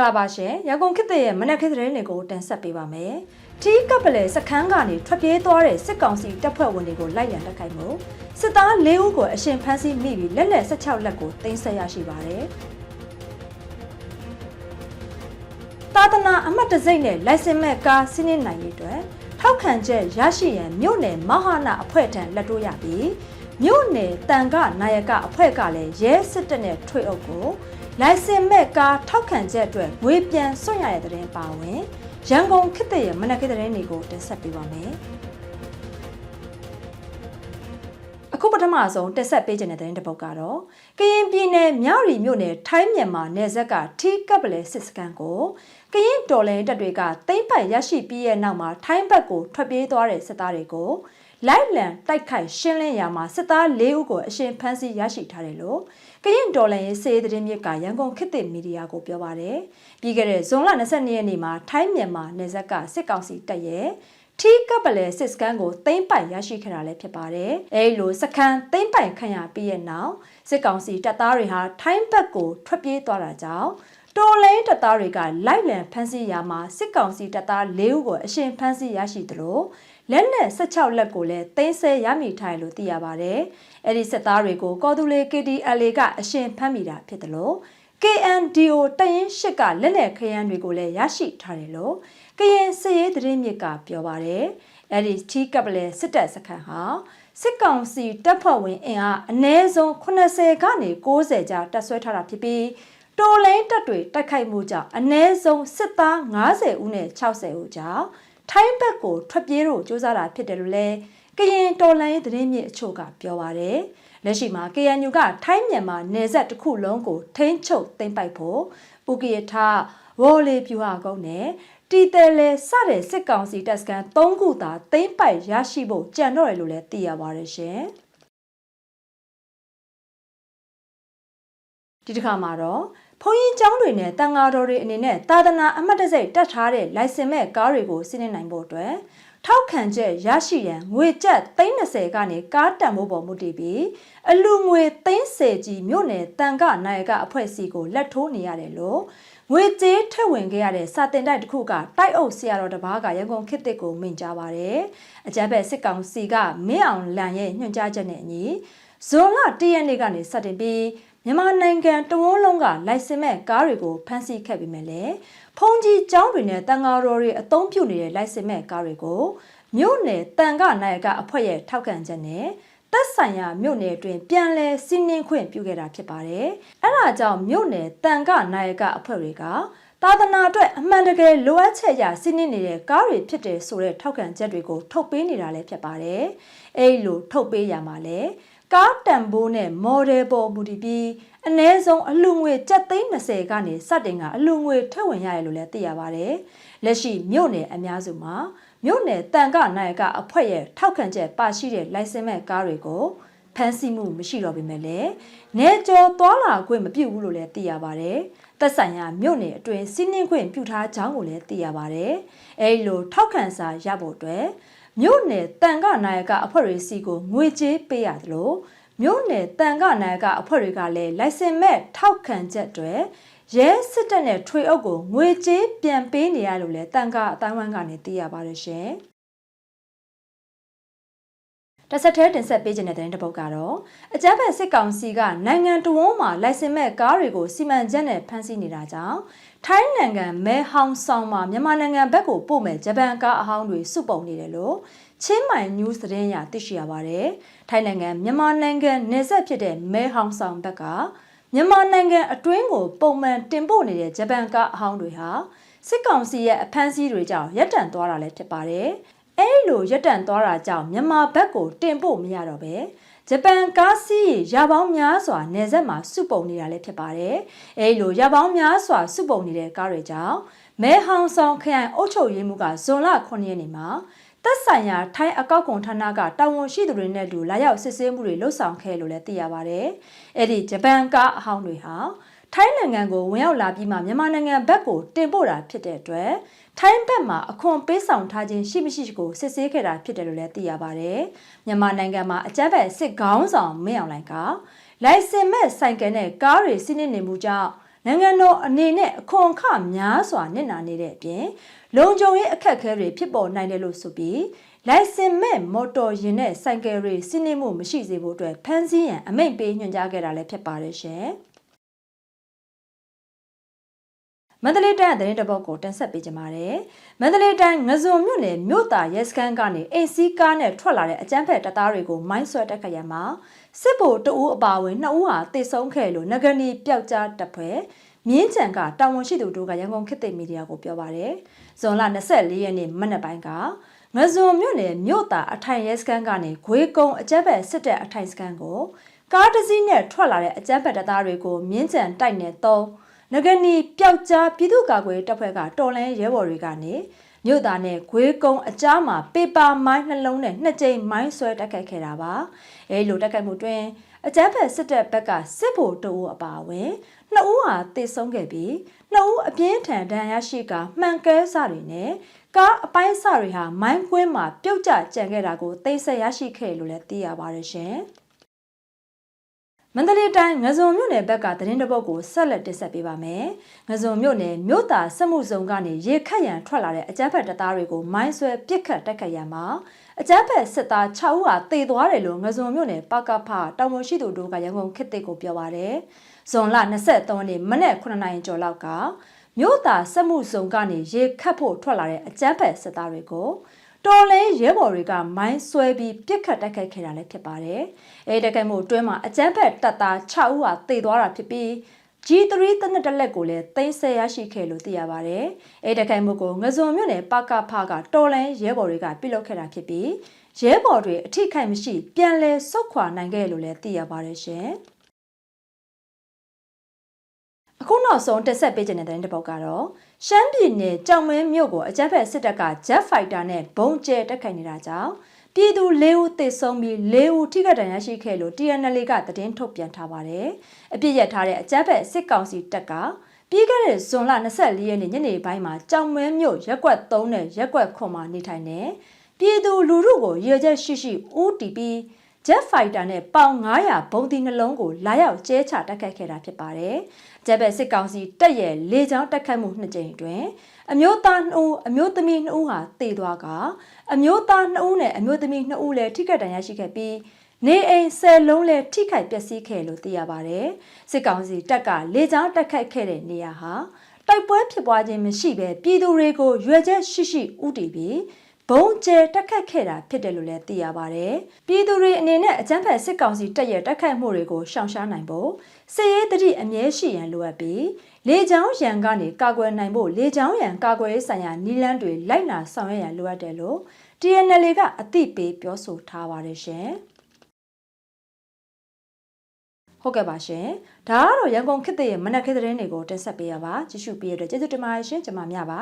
္ဂလာပါရှင်ရန်ကုန်ခေတ်သစ်ရဲ့မနက်ခေတ်သတင်းတွေကိုတင်ဆက်ပေးပါမယ်။ထီးကပ်ပလဲစခန်းကနေထွက်ပြေးသွားတဲ့စစ်ကောင်စီတပ်ဖွဲ့ဝင်တွေကိုလိုက်လံတိုက်ခိုက်မှုစစ်သား၄ဦးကိုအရှင်ဖမ်းဆီးမိပြီးလက်လက်16လက်ကိုတင်ဆက်ရရှိပါတယ်။သာသနာအမှတ်တစိမ့်နဲ့လိုင်စင်မဲ့ကားစီးနှင်းနိုင်ရေးအတွက်ထောက်ခံချက်ရရှိရန်မြို့နယ်မဟာနာအဖွဲ့ထံလက်တိုးရပြီးမြို့နယ်တန်ကနာယကအဖွဲ့ကလည်းရဲစစ်တပ်နဲ့ထွေအုပ်ကို လိုင်စင်မဲ့ကားထောက်ခံချက်အတွက်ငွေပြန်စွန့်ရတဲ့တဲ့ပါဝင်ရန်ကုန်ခေတ်သစ်ရဲ့မနက်ခေတ်သတင်းတွေကိုတင်ဆက်ပေးပါမယ်။အခုပထမဆုံးတက်ဆက်ပေးခြင်းတဲ့သတင်းတစ်ပုဒ်ကတော့ကရင်ပြည်နယ်မြရီမြို့နယ်ထိုင်းမြန်မာနယ်စပ်ကထီးကပ်ပလဲစစ်စခန်းကိုကရင်တော်လန်တပ်တွေကတိမ့်ပိုက်ရရှိပြီးရဲ့နောက်မှာထိုင်းဘက်ကိုထွက်ပြေးသွားတဲ့စစ်သားတွေကို လိုက်လံတိုက်ခိုက်ရှင်းလင်းရာမှာစစ်သား၄ဦးကိုအရှင်ဖမ်းဆီးရရှိထားတယ်လို့ကရင်ဒေါ်လာရေးစေသတင်းမြစ်ကရန်ကုန်ခေတ်သစ်မီဒီယာကိုပြောပါတယ်။ပြီးခဲ့တဲ့ဇွန်လ22ရက်နေ့မှာထိုင်းမြန်မာနယ်စပ်ကစစ်ကောင်စီတပ်ရဲ့ထီးကပ်ပလဲစစ်စကန်ကိုသိမ့်ပိုင်ရရှိခဲ့တာလည်းဖြစ်ပါတယ်။အဲဒီလိုစကန်သိမ့်ပိုင်ခံရပြီးရဲ့နောက်စစ်ကောင်စီတပ်သားတွေဟာထိုင်းဘက်ကိုထွက်ပြေးသွားတာကြောင့်တော်လိုင်းတပ်သားတွေကလိုက်လံဖမ်းဆီးရာမှာစစ်ကောင်စီတပ်သား၄ဦးကိုအရှင်ဖမ်းဆီးရရှိသလို လက်နက်16လက်ကိုလည်းသိမ်းဆဲရမိထားတယ်လို့သိရပါတယ်။အဲ့ဒီစစ်သားတွေကိုကော်တူလေ KDLA ကအရှင်ဖမ်းမိတာဖြစ်တယ်လို့ KNDO တရင်ရှစ်ကလက်နက်ခရမ်းတွေကိုလည်းရရှိထားတယ်လို့ကရင်စရေးသတင်းမြစ်ကပြောပါတယ်။အဲ့ဒီချီကပ်ပလဲစစ်တပ်စခန်းဟာစစ်ကောင်စီတပ်ဖွဲ့ဝင်အင်အားအနည်းဆုံး80ကနေ90ကြားတပ်ဆွဲထားတာဖြစ်ပြီးတိုလိန်တပ်တွေတိုက်ခိုက်မှုကြောင့်အနည်းဆုံးစစ်သား90ဦးနဲ့60ဦးကြောင့် ထိုင်းဘက်ကိုထွက်ပြေးဖို့ကြိုးစားတာဖြစ်တယ်လို့လည်းကရင်တော်လှန်ရေးသတင်းမြစ်အချို့ကပြောပါရယ်လက်ရှိမှာ KNU ကထိုင်းမြန်မာနယ်စပ်တစ်ခုလုံးကိုထိန်းချုပ်သိမ်းပိုက်ဖို့ဥကရထဝေါ်လီပြူဟာကုန်းနဲ့တီတယ်လေစတဲ့စစ်ကောင်စီတပ်စခန်း၃ခုသာသိမ်းပိုက်ရရှိဖို့ကြံတော့တယ်လို့လည်းသိရပါတယ်ရှင်ဒီတစ်ခါမှာတော့ ဘုန်းကြီးကျောင်းတွေနဲ့တန်ဃာတော်တွေအနေနဲ့သာသနာအမှတ်တစိတ်တတ်ထားတဲ့လိုင်စင်မဲ့ကားတွေကိုစီးနှင်းနိုင်ဖို့အတွက်ထောက်ခံချက်ရရှိရန်ငွေကျပ်30ကနေကားတန်ဖိုးပေါ်မူတည်ပြီးအလူငွေ30ကြီးမြို့နယ်တန်ခနိုင်ကအဖွဲ့အစည်းကိုလက်ထိုးနေရတယ်လို့ငွေကြေးထက်ဝင်ခဲ့ရတဲ့စာတင်တိုက်တစ်ခုကတိုက်အုပ်ဆရာတော်တစ်ပါးကရန်ကုန်ခေတ်သစ်ကိုမိန့်ကြားပါတယ်။အကြမ်းဖက်စစ်ကောင်စီကမင်းအောင်လန်ရဲ့ညွှန်ကြားချက်နဲ့အညီဇွန်လ၁ရက်နေ့ကနေစတင်ပြီး မြန်မာနိုင်ငံတဝန်းလုံးကလိုင်စင်မဲ့ကားတွေကိုဖမ်းဆီးခဲ့ပြီးမြဲလေဖုန်ကြီးကျောင်းတွေနဲ့တန်ဃာတော်တွေအသုံးပြုနေတဲ့လိုင်စင်မဲ့ကားတွေကိုမြို့နယ်တန်ခနိုင်ကအဖွဲ့ရဲ့ထောက်ခံချက်နဲ့သက်ဆိုင်ရာမြို့နယ်အတွင်းပြန်လည်စီးနှင်းခွင့်ပြုခဲ့တာဖြစ်ပါတယ်။အဲဒါကြောင့်မြို့နယ်တန်ခနိုင်ကအဖွဲ့တွေကသာသနာအတွက်အမှန်တကယ်လိုအပ်ချက်ရစီးနှင်းနေတဲ့ကားတွေဖြစ်တယ်ဆိုတဲ့ထောက်ခံချက်တွေကိုထုတ်ပေးနေတာလည်းဖြစ်ပါတယ်။အဲဒီလိုထုတ်ပေးရမှာလဲ ကားတန်ဖိုးနဲ့ model ပေါ်မူတည်ပြီးအ ਨੇ ဆုံးအလူငွေ730ကနေစတင်ကအလူငွေထည့်ဝင်ရတယ်လို့လည်းသိရပါတယ်။လက်ရှိမြို့နယ်အများစုမှာမြို့နယ်တန်ကနိုင်ကအဖွဲ့ရဲ့ထောက်ခံချက်ပါရှိတဲ့လိုင်စင်မဲ့ကားတွေကိုဖမ်းဆီးမှုမရှိတော့ပေမဲ့လည်းနေကျော်သွားလာခွင့်မပြုဘူးလို့လည်းသိရပါတယ်။သက်ဆိုင်ရာမြို့နယ်အတွင်းစီးနှင်းခွင့်ပြုထားကြောင်းကိုလည်းသိရပါတယ်။အဲဒီလိုထောက်ခံစာရဖို့အတွက် မြို့နယ်တန်ကနိုင်ကအဖွဲ့တွေစီကိုငွေကြေးပေးရတယ်လို့မြို့နယ်တန်ကနိုင်ကအဖွဲ့တွေကလည်းလိုင်စင်မဲ့ထောက်ခံချက်တွေရဲစစ်တပ်နဲ့ထွေအုပ်ကိုငွေကြေးပြန်ပေးနေရလို့လဲတန်ကအတိုင်းဝိုင်းကနေသိရပါတယ်ရှင် တဆက်သေးတင်ဆက်ပေးခြင်းတဲ့တဲ့တစ်ပုဒ်ကတော့အကြမ်းဖက်စစ်ကောင်စီကနိုင်ငံတော်မှာလိုင်စင်မဲ့ကားတွေကိုစီမံချက်နဲ့ဖမ်းဆီးနေတာကြောင့်ထိုင်းနိုင်ငံမဲဟောင်ဆောင်မှာမြန်မာနိုင်ငံဘက်ကိုပို့မဲ့ဂျပန်ကားအဟောင်းတွေစုပုံနေတယ်လို့ချင်းမိုင် news သတင်းရသိရှိရပါတယ်။ထိုင်းနိုင်ငံမြန်မာနိုင်ငံနယ်စပ်ဖြစ်တဲ့မဲဟောင်ဆောင်ဘက်ကမြန်မာနိုင်ငံအတွင်းကိုပုံမှန်တင်ပို့နေတဲ့ဂျပန်ကားအဟောင်းတွေဟာစစ်ကောင်စီရဲ့အဖမ်းဆီးတွေကြောင့်ရပ်တန့်သွားတာလည်းဖြစ်ပါတယ်။ အဲဒီလိုရပ်တန့်သွားတာကြောင့်မြန်မာဘက်ကိုတင်ပို့မရတော့ပဲဂျပန်ကားစီးရပေါင်းများစွာနေဆက်မှာစုပုံနေတာလည်းဖြစ်ပါတယ်။အဲဒီလိုရပေါင်းများစွာစုပုံနေတဲ့ကားတွေကြောင့်မဲဟောင်ဆောင်ခရိုင်အုပ်ချုပ်ရေးမှူးကဇွန်လ9ရက်နေ့မှာသက်ဆိုင်ရာထိုင်းအကောက်ကွန်ဌာနကတာဝန်ရှိသူတွေနဲ့တူလာရောက်စစ်ဆေးမှုတွေလှုပ်ဆောင်ခဲ့လို့လည်းသိရပါဗျ။အဲ့ဒီဂျပန်ကားအဟောင်းတွေဟာ ထိုင်းနိုင်ငံကိုဝင်ရောက်လာပြီးမှမြန်မာနိုင်ငံဘက်ကိုတင်ပို့တာဖြစ်တဲ့အတွက်ထိုင်းဘက်မှာအခွန်ပေးဆောင်ထားခြင်းရှိမရှိကိုစစ်ဆေးခဲ့တာဖြစ်တယ်လို့လည်းသိရပါဗျ။မြန်မာနိုင်ငံမှာအကြမ်းဖက်စစ်ခေါင်းဆောင်မင်းအောင်လှိုင်ကလိုင်စင်မဲ့ဆိုင်ကယ်နဲ့ကားတွေစီးနှင်းနေမှုကြောင့်နိုင်ငံတော်အနေနဲ့အခွန်အခများစွာနစ်နာနေတဲ့အပြင်လုံခြုံရေးအခက်အခဲတွေဖြစ်ပေါ်နိုင်တယ်လို့ဆိုပြီးလိုင်စင်မဲ့မော်တော်ယာဉ်နဲ့ဆိုင်ကယ်တွေစီးနင်းမှုမရှိစေဖို့အတွက်ဖမ်းဆီးရန်အမိန့်ပေးညွှန်ကြားခဲ့တာလည်းဖြစ်ပါတယ်ရှင်။ မန္တလေးတိုင်းသတင်းတပုတ်ကိုတင်ဆက်ပေးကြပါမယ်။မန္တလေးတိုင်းငဇုံမြို့နယ်မြို့သားရဲစခန်းကနေအိမ်စီးကားနဲ့ထွက်လာတဲ့အကြမ်းဖက်တပ်သားတွေကိုမိုင်းဆွဲတက်ခတ်ရမှာစစ်ဗိုလ်တအူးအပါအဝင်နှစ်ဦးဟာတေဆုံးခဲ့လို့ငကနီပျောက်ကြားတပ်ဖွဲ့မြင်းချံကတာဝန်ရှိသူတို့ကရန်ကုန်ခေတ်သစ်မီဒီယာကိုပြောပါရယ်။ဇွန်လ24ရက်နေ့မနက်ပိုင်းကငဇုံမြို့နယ်မြို့သားအထိုင်ရဲစခန်းကနေဂွေးကုန်းအကြမ်းဖက်စစ်တပ်အထိုင်စခန်းကိုကားတစ်စီးနဲ့ထွက်လာတဲ့အကြမ်းဖက်တပ်သားတွေကိုမြင်းချံတိုက်နယ်သုံး ငကနီပျောက်ကြားပြည်သူ့ကာကွယ်တပ်ဖွဲ့ကတော်လန်ရဲဘော်တွေကနေမြို့သားနဲ့ဂွေးကုန်းအကြားမှာပေပါမိုင်းနှလုံးနဲ့နှစ်ကြိမ်မိုင်းဆွဲတက်ခတ်ခဲ့တာပါအဲလိုတက်ခတ်မှုတွင်အကြမ်းဖက်စစ်တပ်ဘက်ကစစ်ဗိုလ်တအူအပါအဝင်နှစ်ဦးဟာတေဆုံးခဲ့ပြီးနှစ်ဦးအပြင်းထန်ဒဏ်ရာရှိကမှန်ကဲစတွေနဲ့ကားအပိုင်းစတွေဟာမိုင်းကွင်းမှာပြုတ်ကျကြံခဲ့တာကိုသိဆက်ရရှိခဲ့လို့လည်းသိရပါတယ်ရှင်။ မန္တလေးတိုင်းငဇုံမြို့နယ်ဘက်ကသတင်းတပုတ်ကိုဆက်လက်တင်ဆက်ပေးပါမယ်။ငဇုံမြို့နယ်မြို့သားစက်မှုစုံကနေရေခတ်ရန်ထွက်လာတဲ့အကြမ်းဖက်တပ်သားတွေကိုမိုင်းဆွဲပစ်ခတ်တိုက်ခတ်ရန်မှာအကြမ်းဖက်စစ်သား6ဦးဟာတေသွားတယ်လို့ငဇုံမြို့နယ်ပကဖတောင်ပေါ်ရှိသူတို့ကရန်ကုန်ခေတ်သစ်ကိုပြောပါရယ်။ဇွန်လ23ရက်နေ့မနက်9:00နာရီကျော်လောက်ကမြို့သားစက်မှုစုံကနေရေခတ်ဖို့ထွက်လာတဲ့အကြမ်းဖက်စစ်သားတွေကို တော်လဲရဲဘော်တွေကမိုင်းဆွဲပြီးပြစ်ခတ်တိုက်ခိုက်ခဲ့တာလည်းဖြစ်ပါတယ်။အဲဒီတိုက်ခိုက်မှုအတွင်းမှာအကြမ်းဖက်တပ်သား6ဦးဟာသေသွားတာဖြစ်ပြီး G3 တနက်တလက်ကိုလည်းသိမ်းဆဲရရှိခဲ့လို့သိရပါတယ်။အဲဒီတိုက်ခိုက်မှုကိုငဇုံမြို့နယ်ပကဖကတော်လဲရဲဘော်တွေကပြုလုပ်ခဲ့တာဖြစ်ပြီးရဲဘော်တွေအထိခိုက်မရှိ ပြန်လည်ဆုတ်ခွာနိုင်ခဲ့လို့လည်းသိရပါတယ်ရှင်။အခုနောက်ဆုံးတက်ဆက်ပေးခြင်းတဲ့တဲ့တစ်ပုတ်ကတော့ ရှမ်းပြည်နယ်ကြောင်မဲမြို့ကိုအကြမ်းဖက်စစ်တပ်က Jet Fighter နဲ့ဘုံကျဲတက်ခိုင်နေတာကြောင့်ပြည်သူ၄ဦးသေဆုံးပြီး၄ဦးထိခိုက်ဒဏ်ရာရှိခဲ့လို့ TNL ကသတင်းထုတ်ပြန်ထားပါတယ်။အပြစ်ရထားတဲ့အကြမ်းဖက်စစ်ကောင်စီတပ်ကပြီးခဲ့တဲ့ဇွန်လ24ရက်နေ့ညနေပိုင်းမှာကြောင်မဲမြို့ရက်ကွက်3နဲ့ရက်ကွက်ခွန်မှာနေထိုင်နေပြည်သူလူထုကိုရည်ချက်ရှိရှိ OTP Jet Fighter နဲ့ပေါင်900ဘုံဒီနှလုံးကိုလာရောက်ကျဲချတက်ခတ်ခဲ့တာဖြစ်ပါတယ်။ဂျက်ဘက်စစ်ကောင်စီတပ်ရဲ့လေကြောင်းတက်ခတ်မှုနှစ်ကြိမ်အတွင်းအမျိုးသား2ဦးအမျိုးသမီး2ဦးဟာတေသွားကအမျိုးသား2ဦးနဲ့အမျိုးသမီး2ဦးလည်းထိခိုက်ဒဏ်ရာရှိခဲ့ပြီးနေအိမ်ဆယ်လုံးလည်းထိခိုက်ပျက်စီးခဲ့လို့သိရပါတယ်။စစ်ကောင်စီတပ်ကလေကြောင်းတက်ခတ်ခဲ့တဲ့နေရာဟာတိုက်ပွဲဖြစ်ပွားခြင်းမရှိဘဲပြည်သူတွေကိုရွေချက်ရှိရှိဥတီပြီး ဘုံကျဲတက်ခတ်ခဲ့တာဖြစ်တယ်လို့လည်းသိရပါတယ်။ပြည်သူတွေအနေနဲ့အကြမ်းဖက်စစ်ကောင်စီတပ်ရဲ့တက်ခတ်မှုတွေကိုရှောင်ရှားနိုင်ဖို့စစ်ရေးတတိအမြဲရှိရန်လိုအပ်ပြီးလေကြောင်းရန်ကနေကာကွယ်နိုင်ဖို့လေကြောင်းရန်ကာကွယ်ရေးဆိုင်ရာနည်းလမ်းတွေလိုက်နာဆောင်ရွက်ရန်လိုအပ်တယ်လို့ TNL ကအသိပေးပြောဆိုထားပါတယ်ရှင်။ဟုတ်ကဲ့ပါရှင်။ဒါကတော့ရန်ကုန်ခေတ်သစ်ရဲ့မနက်ခင်းသတင်းတွေကိုတင်ဆက်ပေးရပါကြည့်ရှုပေးရတဲ့ကျေးဇူးတင်ပါတယ်ရှင်ကျွန်မမြပါ